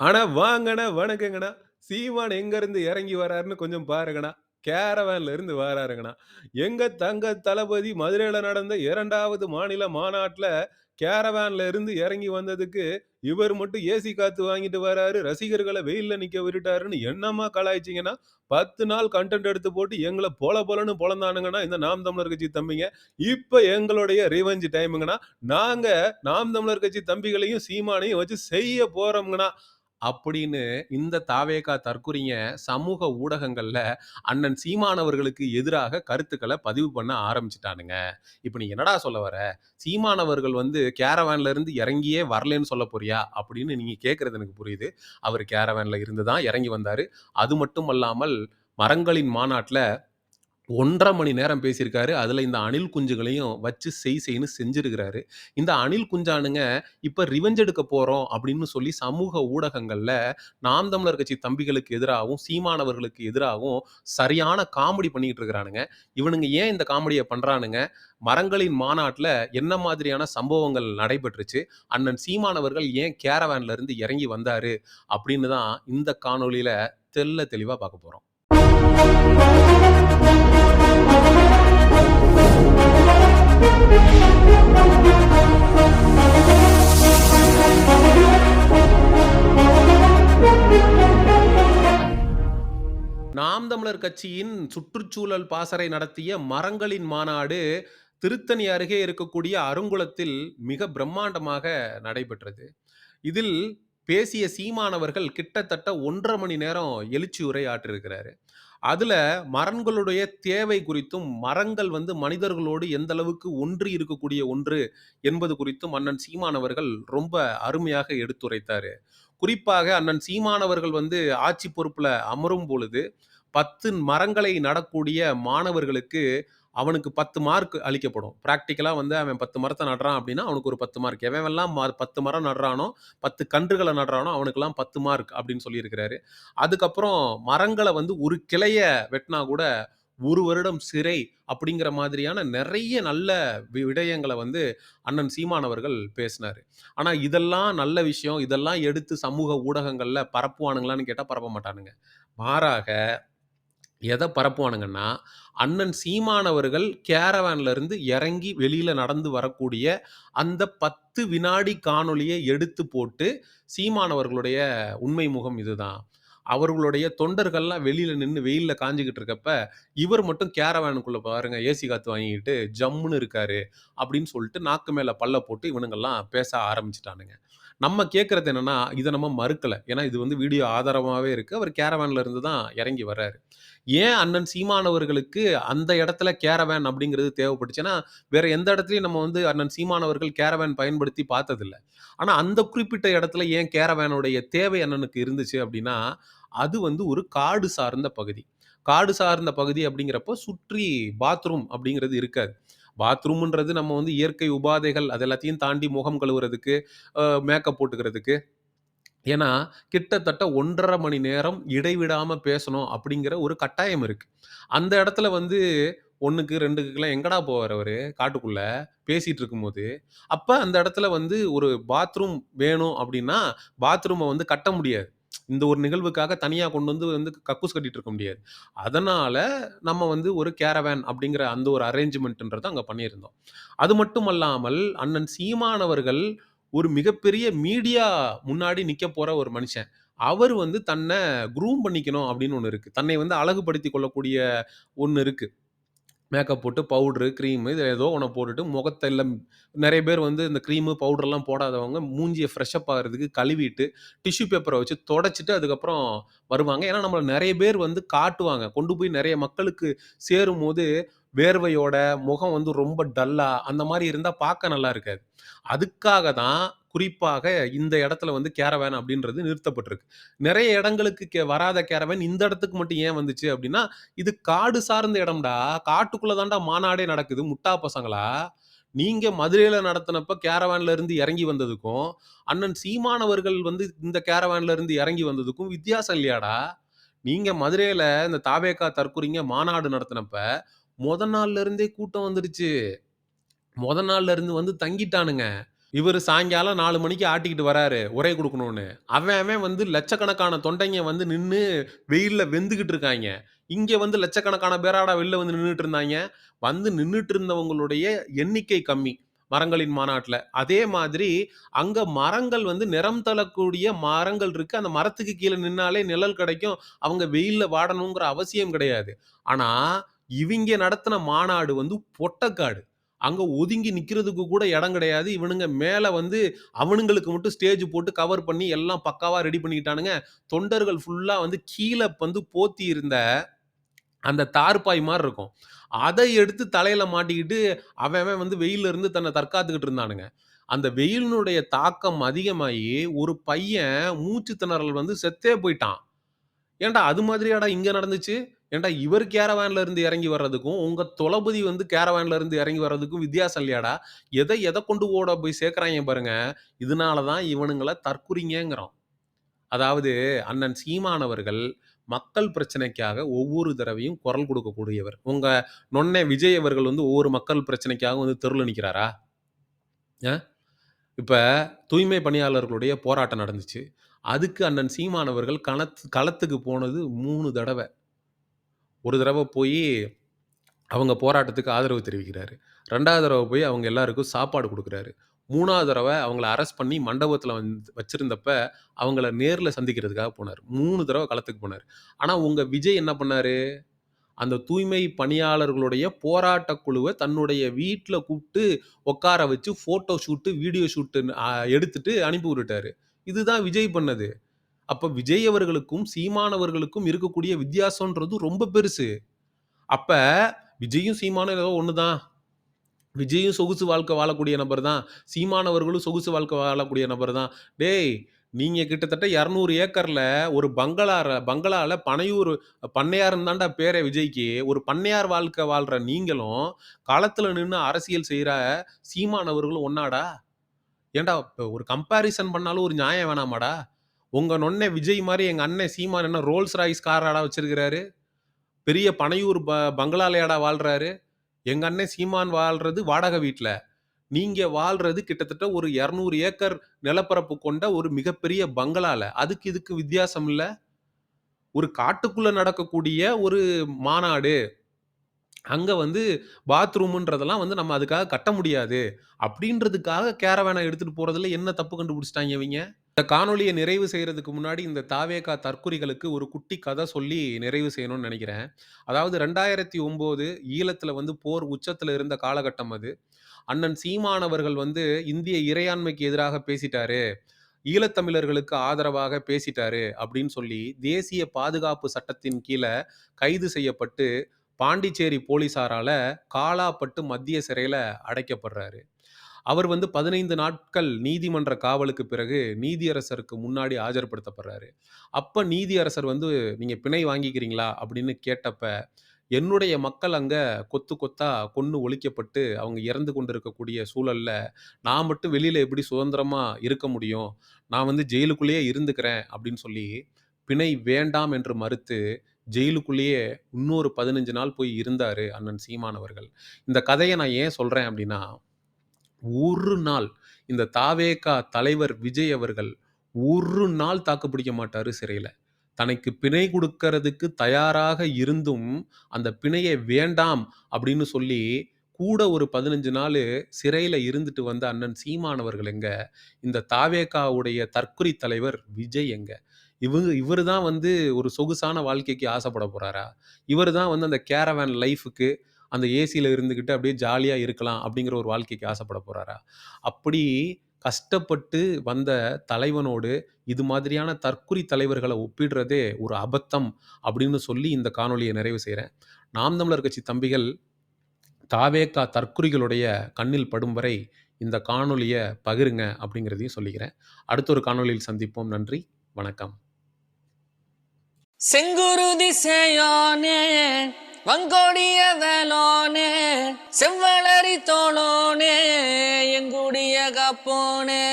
அண்ணா வாங்கண்ணா வணக்கங்கண்ணா. சீமான் எங்க இருந்து இறங்கி வராருன்னு கொஞ்சம் பாருங்கண்ணா. கேரவேன்ல இருந்து வராருங்கண்ணா. எங்க தங்க தளபதி மதுரையில நடந்த இரண்டாவது மாநில மாநாட்டில் கேரவேன்ல இருந்து இறங்கி வந்ததுக்கு இவர் மட்டும் ஏசி காத்து வாங்கிட்டு வராரு ரசிகர்களை வெயில்ல நிக்க விட்டுட்டாருன்னு என்னமா கலாய்ச்சிங்கன்னா பத்து நாள் கண்டென்ட் எடுத்து போட்டு எங்களை பொல போலன்னு பொழந்தானுங்கன்னா இந்த நாம் தமிழர் கட்சி தம்பிங்க இப்ப எங்களுடைய ரிவெஞ்ச் டைமுங்கண்ணா நாங்க நாம் தமிழர் கட்சி தம்பிகளையும் சீமானையும் வச்சு செய்ய போறோம்ங்கண்ணா. அப்படின்னு இந்த தாவேகா தற்குறிங்க சமூக ஊடகங்கள்ல அண்ணன் சீமானவர்களுக்கு எதிராக கருத்துக்களை பதிவு பண்ண ஆரம்பிச்சிட்டானுங்க. இப்போ நீ என்னடா சொல்ல வர? சீமானவர்கள் வந்து கேரவேன்ல இருந்து இறங்கியே வரலன்னு சொல்ல போறியா? அப்படின்னு நீங்க கேட்கறது எனக்கு புரியுது. அவர் கேரவேன்ல இருந்து தான் இறங்கி வந்தாரு. அது மட்டும் அல்லாமல் மரங்களின் மாநாட்டில் ஒன்றரை மணி நேரம் பேசியிருக்காரு. அதுல இந்த அணில் குஞ்சுகளையும் வச்சு செய் செய்ன்னு செஞ்சிருக்கிறாரு. இந்த அணில் குஞ்சானுங்க இப்ப ரிவெஞ்ச் எடுக்க போறோம் அப்படின்னு சொல்லி சமூக ஊடகங்கள்ல நாம் தமிழர் கட்சி தம்பிகளுக்கு எதிராகவும் சீமானவர்களுக்கு எதிராகவும் சரியான காமெடி பண்ணிக்கிட்டு இருக்கிறானுங்க. இவனுங்க ஏன் இந்த காமெடியை பண்றானுங்க? மரங்களின் மாநாட்டுல என்ன மாதிரியான சம்பவங்கள் நடைபெற்றுச்சு? அண்ணன் சீமானவர்கள் ஏன் கேரவேன்ல இருந்து இறங்கி வந்தாரு? அப்படின்னு தான் இந்த காணொளியில தெல்ல தெளிவா பார்க்க போறோம். நாம் தமிழர் கட்சியின் சுற்றுச்சூழல் பாசறை நடத்திய மரங்களின் மாநாடு திருத்தணி அருகே இருக்கக்கூடிய அருங்குளத்தில் மிக பிரம்மாண்டமாக நடைபெற்றது. இதில் பேசிய சீமானவர்கள் கிட்டத்தட்ட ஒன்றரை மணி நேரம் எழுச்சி உரை ஆற்றிருக்கிறாரு அதுல மரங்களுடைய தேவை குறித்தும் மரங்கள் வந்து மனிதர்களோடு எந்த அளவுக்கு ஒன்றி இருக்கக்கூடிய ஒன்று என்பது குறித்தும் அண்ணன் சீமானவர்கள் ரொம்ப அருமையாக எடுத்துரைத்தாரு. குறிப்பாக அண்ணன் சீமானவர்கள் வந்து ஆட்சி பொறுப்பில் அமரும் பொழுது பத்து மரங்களை நடக்கூடிய மாணவர்களுக்கு அவனுக்கு பத்து மார்க் அளிக்கப்படும். ப்ராக்டிக்கலாக வந்து அவன் பத்து மரத்தை நடுறான் அப்படின்னா அவனுக்கு ஒரு பத்து மார்க் எவன்லாம் ம பத்து மரம் நடுறானோ பத்து கன்றுகளை நடுறானோ அவனுக்கெல்லாம் பத்து மார்க் அப்படின்னு சொல்லியிருக்கிறாரு. அதுக்கப்புறம் மரங்களை வந்து ஒரு கிளைய வெட்டினா கூட ஒரு வருடம் சிறை அப்படிங்கிற மாதிரியான நிறைய நல்ல விடயங்களை வந்து அண்ணன் சீமான் அவர்கள் ஆனால் இதெல்லாம் நல்ல விஷயம். இதெல்லாம் எடுத்து சமூக ஊடகங்களில் பரப்புவானுங்களான்னு கேட்டால் பரப்ப மாட்டானுங்க. மாறாக எதை பரப்புவானுங்கன்னா அண்ணன் சீமானவர்கள் கேரவான்லேருந்து இறங்கி வெளியில் நடந்து வரக்கூடிய அந்த பத்து வினாடி காணொளியை எடுத்து போட்டு சீமானவர்களுடைய உண்மை முகம் இதுதான். அவர்களுடைய தொண்டர்கள்லாம் வெளியில நின்று வெயில்ல காஞ்சிக்கிட்டு இருக்கப்ப இவர் மட்டும் கேரவேனுக்குள்ள பாருங்க ஏசி காத்து வாங்கிக்கிட்டு ஜம்முன்னு இருக்காரு அப்படின்னு சொல்லிட்டு நாக்கு மேல பல்ல போட்டு இவனுங்கெல்லாம் பேச ஆரம்பிச்சிட்டானுங்க. நம்ம கேட்கறது என்னன்னா இதை நம்ம மறுக்கல. ஏன்னா இது வந்து வீடியோ ஆதாரமாவே இருக்கு. அவர் கேரவேன்ல இருந்து தான் இறங்கி வர்றாரு. ஏன் அண்ணன் சீமானவர்களுக்கு அந்த இடத்துல கேரவேன் அப்படிங்கிறது தேவைப்பட்டுச்சுன்னா வேற எந்த இடத்துலயும் நம்ம வந்து அண்ணன் சீமானவர்கள் கேரவேன் பயன்படுத்தி பார்த்ததில்ல. ஆனா அந்த குறிப்பிட்ட இடத்துல ஏன் கேரவேனுடைய தேவை அண்ணனுக்கு இருந்துச்சு அப்படின்னா அது வந்து ஒரு காடு சார்ந்த பகுதி. காடு சார்ந்த பகுதி அப்படிங்கிறப்போ சுற்றி பாத்ரூம் அப்படிங்கிறது இருக்காது. பாத்ரூம்ன்றது நம்ம வந்து இயற்கை உபாதைகள் அது எல்லாத்தையும் தாண்டி முகம் கழுவுறதுக்கு மேக்கப் போட்டுக்கிறதுக்கு. ஏன்னா கிட்டத்தட்ட ஒன்றரை மணி நேரம் இடைவிடாமல் பேசணும் அப்படிங்கிற ஒரு கட்டாயம் இருக்குது அந்த இடத்துல வந்து ஒன்றுக்கு ரெண்டுக்குலாம் எங்கடா போவார் அவர்? காட்டுக்குள்ளே பேசிகிட்டு இருக்கும்போது. அப்போ அந்த இடத்துல வந்து ஒரு பாத்ரூம் வேணும் அப்படின்னா பாத்ரூமை வந்து கட்ட முடியாது. இந்த ஒரு நிகழ்வுக்காக தனியா கொண்டு வந்து வந்து கக்கூஸ் கட்டிட்டு இருக்க முடியாது. அதனால நம்ம வந்து ஒரு கேரவேன் அப்படிங்கிற அந்த ஒரு அரேஞ்ச்மெண்ட்ன்றதை அங்க பண்ணியிருந்தோம். அது மட்டும் அல்லாமல் அண்ணன் சீமானவர்கள் ஒரு மிகப்பெரிய மீடியா முன்னாடி நிக்க போற ஒரு மனுஷன். அவர் வந்து தன்னை குரூம் பண்ணிக்கணும் அப்படின்னு ஒன்று இருக்கு. தன்னை வந்து அழகுபடுத்தி கொள்ளக்கூடிய ஒன்று இருக்கு. மேக்கப் போட்டு பவுட்ரு க்ரீமு இது ஏதோ ஒன்று போட்டுட்டு முகத்தை எல்லாம் நிறைய பேர் வந்து இந்த க்ரீமு பவுடர்லாம் போடாதவங்க மூஞ்சியை ஃப்ரெஷ்அப் ஆகிறதுக்கு கழுவிட்டு டிஷ்யூ பேப்பரை வச்சு தொடச்சிட்டு அதுக்கப்புறம் வருவாங்க. ஏன்னா நம்மள நிறைய பேர் வந்து காட்டுவாங்க. கொண்டு போய் நிறைய மக்களுக்கு சேரும் போது வேர்வையோட முகம் வந்து ரொம்ப டல்லா அந்த மாதிரி இருந்தால் பார்க்க நல்லா இருக்காது. அதுக்காக தான் குறிப்பாக இந்த இடத்துல வந்து கேரவேன் அப்படின்றது நிறுத்தப்பட்டிருக்கு நிறைய இடங்களுக்கு கே- வராத கேரவேன் இந்த இடத்துக்கு மட்டும் ஏன் வந்துச்சு அப்படின்னா இது காடு சார்ந்த இடம்டா காட்டுக்குள்ள தான்டா மாநாடே நடக்குது முட்டா பசங்களா நீங்க மதுரையில நடத்தினப்ப கேரவேன்ல இருந்து இறங்கி வந்ததுக்கும் அண்ணன் சீமானவர்கள் வந்து இந்த கேரவேன்ல இருந்து இறங்கி வந்ததுக்கும் வித்தியாசம் இல்லையாடா நீங்க மதுரையில இந்த தாவேக்கா தற்குறிங்க மாநாடு நடத்தினப்ப, முத நாள்ல இருந்தே கூட்டம் வந்துருச்சு. முத நாள்ல இருந்து வந்து தங்கிட்டானுங்க. இவர் சாயங்காலம் நாலு மணிக்கு ஆட்டிக்கிட்டு வராரு, உரை கொடுக்கணும்னு அவன் அவன் வந்து லட்சக்கணக்கான தொண்டைங்க வந்து நின்று வெயிலில் வெந்துக்கிட்டு இருக்காங்க இங்கே வந்து லட்சக்கணக்கான பேராடா வெளில வந்து நின்றுட்டு இருந்தாங்க வந்து நின்றுட்டு இருந்தவங்களுடைய எண்ணிக்கை கம்மி. மரங்களின் மாநாட்டில் அதே மாதிரி அங்கே மரங்கள் வந்து நிறம் தளக்கூடிய மரங்கள் இருக்குது அந்த மரத்துக்கு கீழே நின்னாலே நிழல் கிடைக்கும். அவங்க வெயிலில் வாடணுங்கிற அவசியம் கிடையாது. ஆனால் இவங்க நடத்தின மாநாடு வந்து பொட்டக்காடு. அங்கே ஒதுங்கி நிற்கிறதுக்கு கூட இடம் கிடையாது. இவனுங்க மேலே வந்து அவனுங்களுக்கு மட்டும் ஸ்டேஜ் போட்டு கவர் பண்ணி எல்லாம் பக்காவாக ரெடி பண்ணிக்கிட்டானுங்க. தொண்டர்கள் ஃபுல்லாக வந்து கீழே வந்து போத்தி இருந்த அந்த தார்ப்பாய் மாதிரி இருக்கும். அதை எடுத்து தலையில் மாட்டிக்கிட்டு அவன் வந்து வெயில்ல இருந்து தன்னை தற்காத்துக்கிட்டு இருந்தானுங்க. அந்த வெயிலினுடைய தாக்கம் அதிகமாகி ஒரு பையன் மூச்சு திணறல் வந்து செத்தே போயிட்டான் ஏன்டா அது மாதிரியாடா இங்கே நடந்துச்சு? ஏன்டா இவர் கேரவேன்ல இருந்து இறங்கி வர்றதுக்கும், உங்க தளபதி வந்து கேரவேன்ல இருந்து இறங்கி வர்றதுக்கும் வித்தியாசம் இல்லையாடா? எதை எதை கொண்டு ஓட போய் சேர்க்குறாங்க பாருங்க. இதனால தான் தற்குறிங்கிறோம் தற்குறிங்கங்கிறோம். அதாவது அண்ணன் சீமானவர்கள் மக்கள் பிரச்சனைக்காக ஒவ்வொரு தடவையும் குரல் கொடுக்கக்கூடியவர். உங்க நொன்னே விஜய் அவர்கள் வந்து ஒவ்வொரு மக்கள் பிரச்சனைக்காக வந்து தெருல நிற்கிறாரா இப்போ தூய்மை பணியாளர்களுடைய போராட்டம் நடந்துச்சு. அதுக்கு அண்ணன் சீமானவர்கள் அவர்கள் களத்துக்கு போனது மூணு தடவை ஒரு தடவை போய் அவங்க போராட்டத்துக்கு ஆதரவு தெரிவிக்கிறாரு. ரெண்டாவது தடவை போய் அவங்க எல்லாருக்கும் சாப்பாடு கொடுக்குறாரு மூணாவது தடவை அவங்கள அரெஸ்ட் பண்ணி மண்டபத்தில் வந்து வச்சுருந்தப்ப அவங்கள நேரில் சந்திக்கிறதுக்காக போனார் மூணு தடவை களத்துக்கு போனார் ஆனால் உங்கள் விஜய் என்ன பண்ணார் அந்த தூய்மை பணியாளர்களுடைய போராட்ட குழுவை தன்னுடைய வீட்டில் கூப்பிட்டு உட்கார வச்சு ஃபோட்டோ ஷூட்டு வீடியோ ஷூட்டு எடுத்துட்டு அனுப்பி விட்டுட்டாரு. இதுதான் விஜய் பண்ணது. அப்ப விஜய் அவர்களுக்கும், சீமான் அவர்களுக்கும் இருக்கக்கூடிய வித்தியாசம்ன்றது ரொம்ப பெருசு. அப்ப விஜயும் சீமானும் ஏதோ ஒன்று தான். விஜயும் சொகுசு வாழ்க்கை வாழக்கூடிய நபர் தான். சீமானவர்களும் சொகுசு வாழ்க்கை வாழக்கூடிய நபர் தான். டேய்! நீங்கள் கிட்டத்தட்ட இரநூறு ஏக்கரில் ஒரு பங்களார பங்களாவில் பனையூர் பண்ணையாருன்னு தான்டா பேரே விஜய்க்கு. ஒரு பண்ணையார் வாழ்க்கை வாழ்கிற நீங்களும், களத்தில் நின்று அரசியல் செய்கிற சீமானவர்களும் ஒன்னாடா ஏண்டா இப்போ ஒரு கம்பேரிசன் பண்ணாலும் ஒரு நியாயம் வேணாமாடா? உங்க நொண்ணே விஜய் மாதிரி எங்க அண்ணன் சீமான் என்ன ரோல்ஸ் ராய்ஸ் காராடா வச்சிருக்கிறாரு? பெரிய பனையூர் ப பங்களாலையாடா வாழ்றாரு? எங்க அண்ணன் சீமான் வாழ்றது வாடகை வீட்டில் நீங்க வாழ்றது கிட்டத்தட்ட ஒரு 200 ஏக்கர் நிலப்பரப்பு கொண்ட ஒரு மிகப்பெரிய பங்களால. அதுக்கு இதுக்கு வித்தியாசம் இல்லை ஒரு காட்டுக்குள்ள நடக்கக்கூடிய ஒரு மாநாடு. அங்கே வந்து பாத்ரூமுன்றதெல்லாம் வந்து நம்ம அதுக்காக கட்ட முடியாது. அப்படின்றதுக்காக கேரவேனை எடுத்துகிட்டு போகிறதுல என்ன தப்பு கண்டுபிடிச்சிட்டாங்க இவங்க இந்த காணொளியை நிறைவு செய்கிறதுக்கு முன்னாடி இந்த தாவேகா தற்குறிகளுக்கு ஒரு குட்டி கதை சொல்லி நிறைவு செய்யணும்னு நினைக்கிறேன் அதாவது ரெண்டாயிரத்தி ஒம்போது ஈழத்தில் வந்து போர் உச்சத்தில் இருந்த காலகட்டம் அது. அண்ணன் சீமானவர்கள் வந்து இந்திய இறையாண்மைக்கு எதிராக பேசிட்டாரு. ஈழத்தமிழர்களுக்கு ஆதரவாக பேசிட்டாரு அப்படின்னு சொல்லி, தேசிய பாதுகாப்பு சட்டத்தின் கீழே கைது செய்யப்பட்டு, பாண்டிச்சேரி போலீஸாரால காலாப்பட்டு மத்திய சிறையில் அடைக்கப்படுறாரு. அவர் வந்து 15 நாட்கள் நீதிமன்ற காவலுக்கு பிறகு நீதியரசருக்கு முன்னாடி ஆஜர்படுத்தப்படுறாரு. அப்போ நீதியரசர் வந்து, நீங்கள் பிணை வாங்கிக்கிறீங்களா?" அப்படின்னு கேட்டப்ப, என்னுடைய மக்கள் அங்கே கொத்து கொத்தா கொன்று ஒழிக்கப்பட்டு, அவங்க இறந்து கொண்டிருக்கக்கூடிய சூழல்ல, நான் மட்டும் வெளியில் எப்படி சுதந்திரமாக இருக்க முடியும்? நான் வந்து ஜெயிலுக்குள்ளேயே இருந்துக்கிறேன் அப்படின்னு சொல்லி, பிணை வேண்டாம் என்று மறுத்து, ஜெயிலுக்குள்ளேயே இன்னொரு 15 நாள் போய் இருந்தார் அண்ணன் சீமான் அவர்கள். இந்த கதையை நான் ஏன் சொல்கிறேன் அப்படின்னா, ஒரு நாள் இந்த தாவேகா தலைவர் விஜய் அவர்கள், ஒரு நாள் தாக்கு பிடிக்க மாட்டார் சிறையில் தனக்கு பிணை கொடுக்கறதுக்கு தயாராக இருந்தும், அந்த பிணையை வேண்டாம் அப்படின்னு சொல்லி, கூட ஒரு பதினஞ்சு நாள் சிறையில் இருந்துட்டு வந்த அண்ணன் சீமானவர்கள் எங்க? இந்த தாவேகாவுடைய தற்குறி தலைவர் விஜய் எங்க? இவங்க இவரு தான் வந்து ஒரு சொகுசான வாழ்க்கைக்கு ஆசைப்பட போகிறாரா இவர் தான் வந்து அந்த கேரவேன் லைஃபுக்கு அந்த ஏசியில் இருந்துகிட்டு அப்படியே ஜாலியாக இருக்கலாம் அப்படிங்கிற ஒரு வாழ்க்கைக்கு ஆசைப்பட போறாரா? அப்படி கஷ்டப்பட்டு வந்த தலைவனோடு, இது மாதிரியான தற்குறி தலைவர்களை ஒப்பிடுறதே ஒரு அபத்தம் அப்படின்னு சொல்லி இந்த காணொலியை நிறைவு செய்கிறேன் நாம் தமிழர் கட்சி தம்பிகள், தாவேக்கா தற்குறிகளுடைய கண்ணில் படும் வரை இந்த காணொலியை பகிருங்க அப்படிங்கிறதையும் சொல்லிக்கிறேன். அடுத்த ஒரு காணொலியில் சந்திப்போம். நன்றி, வணக்கம். செங்குருதி சேயோனே வங்கோடிய வேலோனே செவ்வளரி தோளோனே எங்குடிய கப்போனே